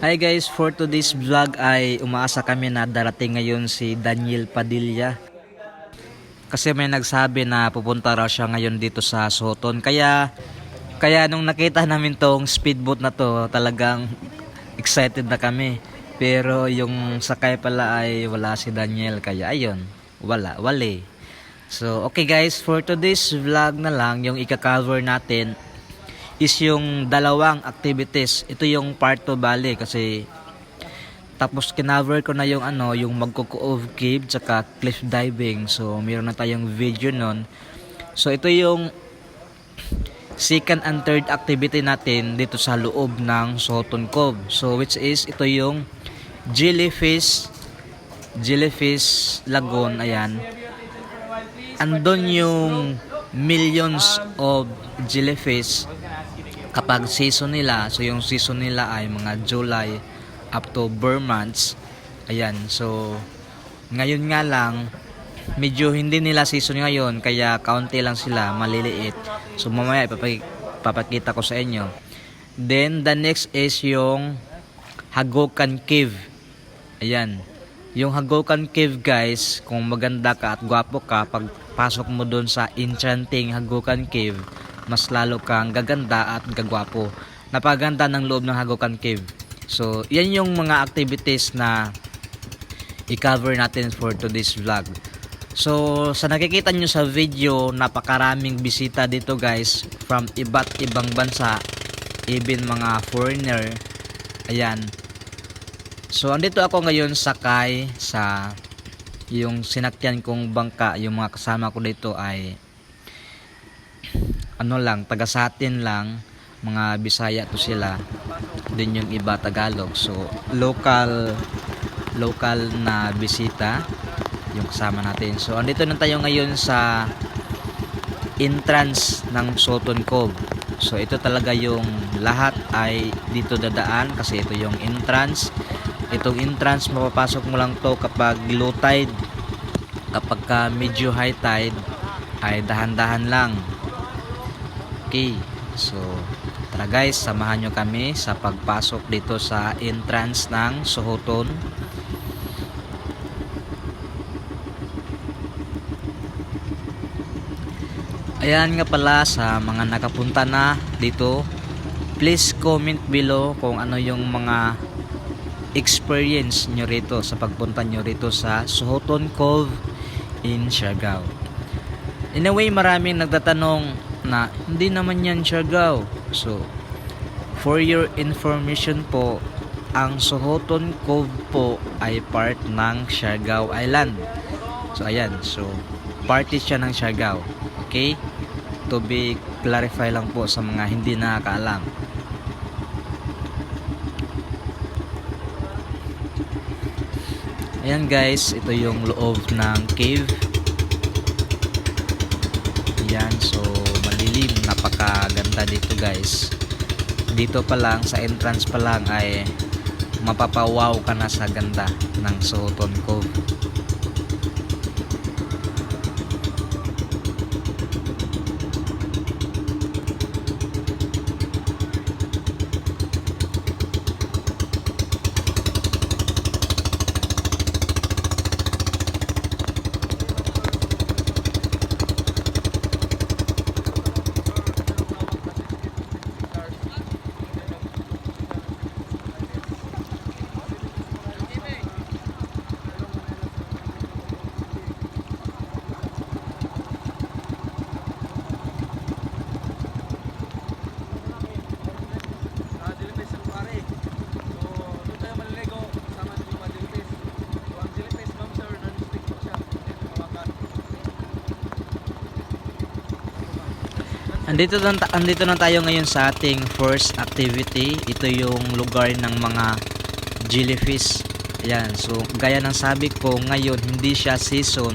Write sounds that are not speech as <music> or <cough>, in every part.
Hi guys, for today's vlog ay umaasa kami na darating ngayon si Daniel Padilla. Kasi may nagsabi na pupunta raw siya ngayon dito sa Soton. Kaya kaya nung nakita namin tong speedboat na to, talagang excited na kami. Pero yung sakay pala ay wala si Daniel. Kaya ayun, wala, wale. So okay guys, for today's vlog na lang, yung ika-cover natin is yung dalawang activities. Ito yung part 2 bali kasi tapos kinover ko na yung ano, yung magko-cove cave tsaka cliff diving. So meron na tayong video nun. So ito yung second and third activity natin dito sa loob ng Soton Cove. So which is ito yung jellyfish jellyfish lagoon ayan andon yung millions of jellyfish kapag season nila, so yung season nila ay mga July up to October months. Ayan, so ngayon nga lang medyo hindi nila season ngayon kaya kaunti lang sila, maliliit. So mamaya ipapaki- papakita ko sa inyo. Then the next is yung Hagokan Cave. Ayan. Yung Hagokan Cave guys, kung maganda ka at gwapo ka, pagpasok mo doon sa enchanting Hagokan Cave, mas lalo kang gaganda at gagwapo. Napaganda ng loob ng Hagokan Cave. So, yan yung mga activities na i-cover natin for today's vlog. So, sa nakikita nyo sa video, napakaraming bisita dito guys from iba't ibang bansa, even mga foreigner. Ayan. So, andito ako ngayon sakay sa yung sinakyan kong bangka, yung mga kasama ko dito ay ano lang, taga sa atin lang, mga Bisaya to sila. Din yung iba Tagalog. So, local local na bisita yung kasama natin. So, andito na tayo ngayon sa entrance ng Soton Cove. So, ito talaga yung lahat ay dito dadaan kasi ito yung entrance. Itong entrance, mapapasok mo lang to kapag low tide. Kapag ka medyo high tide, ay dahan-dahan lang. Okay, so tara guys, samahan nyo kami sa pagpasok dito sa entrance ng Sohoton. Ayan nga pala sa mga nakapunta na dito, please comment below kung ano yung mga experience nyo rito sa pagpunta nyo rito sa Sohoton Cove in Siargao. In a way, maraming nagtatanong na hindi naman yan Siargao. So, for your information po, ang Sohoton Cove po ay part ng Siargao Island. So, ayan. So, party siya ng Siargao. Okay? To be clarify lang po sa mga hindi nakakaalam. Ayan guys, ito yung loob ng cave. Ayan, so napakaganda dito guys. Dito pa lang, sa entrance pa lang ay mapapawaw ka na sa ganda ng Sohoton Cove. Ah, Jellyfish ang pare. So, doon tayo maliligo kasama sa mga jellyfish. So, ang jellyfish, ma'am sir, non-stick po siya. Hindi hawakan. Andito na, andito na tayo ngayon sa ating first activity. Ito yung lugar ng mga jellyfish. Ayan, so gaya ng sabi ko, ngayon hindi siya season.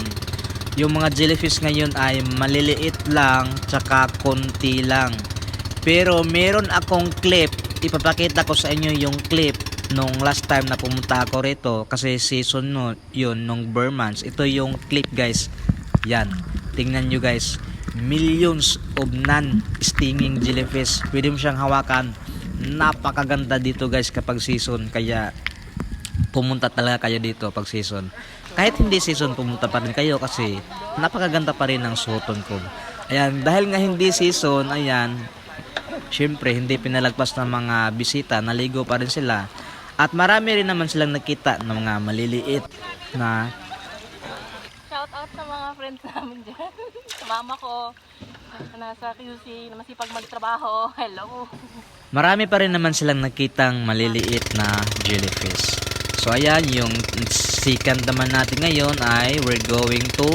Yung mga jellyfish ngayon ay maliliit lang, tsaka konti lang. Pero meron akong clip, ipapakita ko sa inyo yung clip nung last time na pumunta ako rito kasi season no, yun nung Burmans. Ito yung clip guys. Yan. Tingnan nyo guys. Millions of non-stinging jellyfish. Pwede mo siyang hawakan. napakaganda dito guys kapag season kaya pumunta talaga kayo dito pag season. Kahit hindi season, pumunta pa rin kayo kasi napakaganda pa rin ng Soton Cove. Ayan, dahil nga hindi season, ayan, syempre hindi pinalagpas ng mga bisita, naligo pa rin sila. At marami rin naman silang nakita ng mga maliliit na friends namin dyan. <laughs> sa mama ko, na nasa QC, na masipag magtrabaho. <laughs> Hello. marami pa rin naman silang nakitang maliliit na jellyfish. So ayan, yung second naman natin ngayon ay we're going to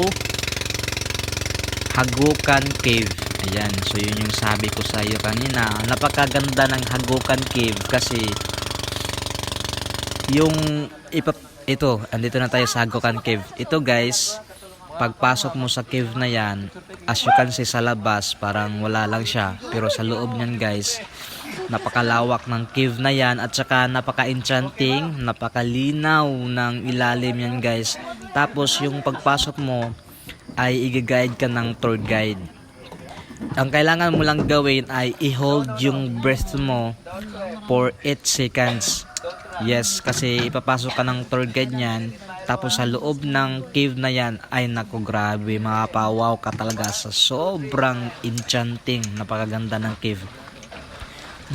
Hagukan Cave. Ayan, so yun yung sabi ko sa iyo kanina. Napakaganda ng Hagukan Cave kasi yung ipa, ito, andito na tayo sa Hagukan Cave. Ito guys, pagpasok mo sa cave na yan, as you can see sa labas, parang wala lang siya. Pero sa loob niyan guys, napakalawak ng cave na yan at saka napaka-enchanting, napakalinaw ng ilalim yan guys. Tapos yung pagpasok mo ay i-guide ka ng tour guide. Ang kailangan mo lang gawin ay i-hold yung breath mo for 8 seconds. Yes, kasi ipapasok ka ng tour guide niyan. Tapos sa loob ng cave na yan, ay naku grabe, mapapawaw ka talaga sa sobrang enchanting, napakaganda ng cave.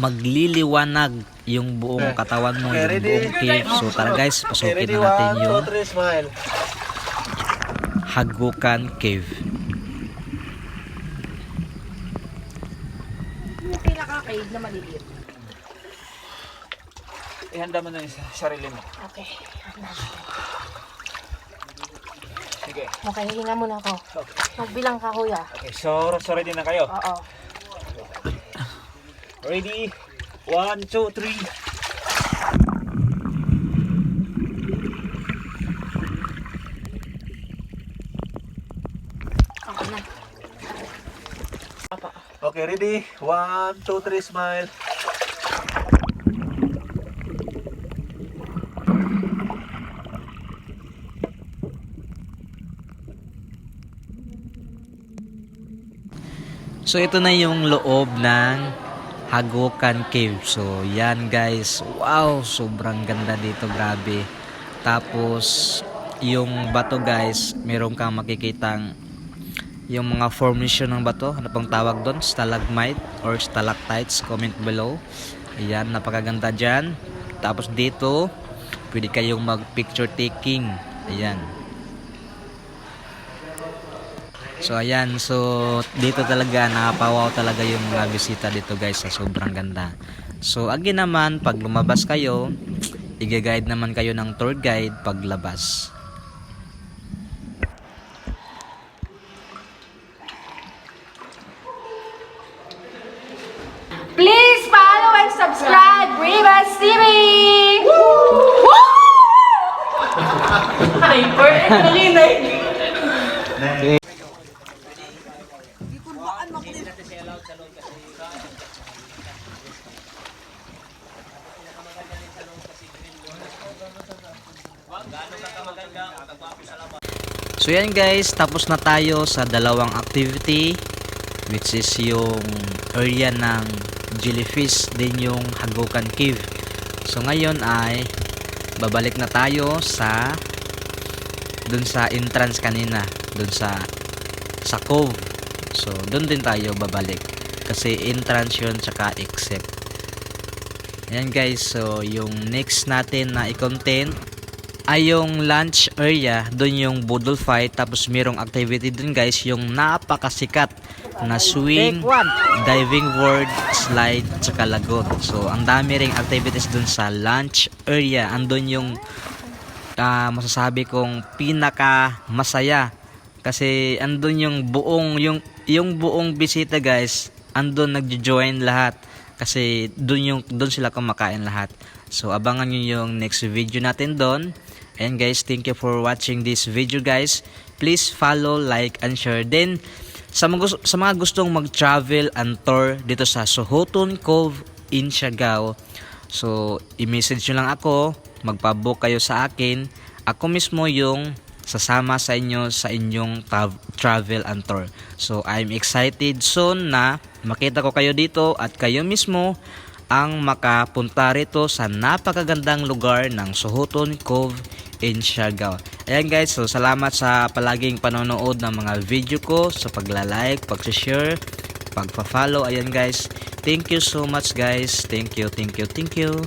Magliliwanag yung buong katawan mo, yung buong cave. So tara guys, pasukin na natin yung. Hagukan Cave. Yung pinaka-cave na maliliit. Ihanda mo na yung sarili mo. Okay. Sige. Okay, hinga muna ako. Magbilang ka, kuya. Okay, so, so ready na kayo? Oo. Ready? One, two, three. Okay. Okay, ready? One, two, three, smile. So ito na yung loob ng Hagukan Cave. So yan guys. Wow, sobrang ganda dito, grabe. Tapos yung bato guys, meron kang makikitang yung mga formation ng bato. Ano pang tawag doon? Stalagmite or stalactites? Comment below. Ayan, napakaganda dyan. Tapos dito, pwede kayong mag picture taking. Ayan. So ayan, so dito talaga nakapawaw talaga yung mga bisita dito guys sa sobrang ganda. So again naman, pag lumabas kayo, i-guide naman kayo ng tour guide paglabas. Please follow and subscribe Rivas TV! Hyper. Nalinay. So yan guys, tapos na tayo sa dalawang activity which is yung area ng jellyfish din yung Hagukan Cave. So ngayon ay babalik na tayo sa dun sa entrance kanina, dun sa sa cove. So dun din tayo babalik kasi entrance yun tsaka exit. Ayan guys, so yung next natin na i-content ay yung lunch area, doon yung Boodle Fight, tapos merong activity dun guys, yung napakasikat na swing, diving board, slide, tsaka lagoon. So, ang dami ring activities dun sa lunch area. Andun yung ah, masasabi kong pinaka masaya kasi andun yung buong yung yung buong bisita guys andun nagjo-join lahat. Kasi doon yung doon sila kumakain lahat. So abangan niyo yung next video natin doon and guys thank you for watching this video guys please follow like and share then sa mga, sa mga gustong mag-travel and tour dito sa Sohoton Cove in Siargao So, i-message nyo lang ako, magpa-book kayo sa akin. Ako mismo yung sasama sa inyo sa inyong tra- travel and tour. So, I'm excited soon na makita ko kayo dito at kayo mismo ang makapunta rito sa napakagandang lugar ng Sohoton Cove in Siargao. Ayan guys, so salamat sa palaging panonood ng mga video ko, sa pagla-like, pag-share, pagpa-follow. Ayan guys, thank you so much guys. Thank you, thank you, thank you.